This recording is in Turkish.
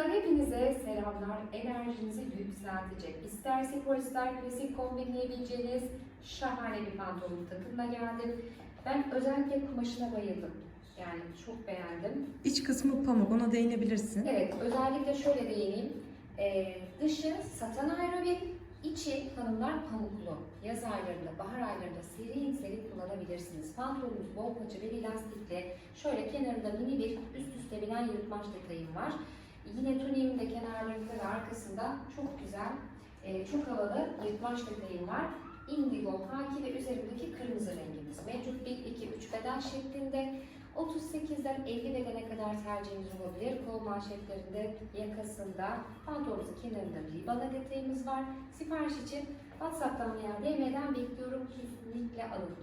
Hanımlar hepinize selamlar. Enerjinizi yükseltecek. İsterse polisler klasik kombinleyebileceğiniz şahane bir pantolon takımla geldim. Ben özellikle kumaşına bayıldım. Yani çok beğendim. İç kısmı pamuk, ona değinebilirsin. Evet, özellikle şöyle değineyim. Ee, dışı satan aerobik, içi hanımlar pamuklu. Yaz aylarında, bahar aylarında serin serin kullanabilirsiniz. Pantolonumuz bol paça bir lastikle şöyle kenarında mini bir üst üste binen yırtmaç detayım var. Yine tuniğimin de kenarlarında ve arkasında çok güzel, e, çok havalı yırtmaç detayım var. Indigo, haki ve üzerindeki kırmızı rengimiz mevcut. 1, 2, 3 beden şeklinde. 38'den 50 bedene kadar tercihiniz olabilir. Kol manşetlerinde, yakasında, pantolonumuzun kenarında bir ribana detayımız var. Sipariş için WhatsApp'tan veya DM'den bekliyorum. Kesinlikle alın.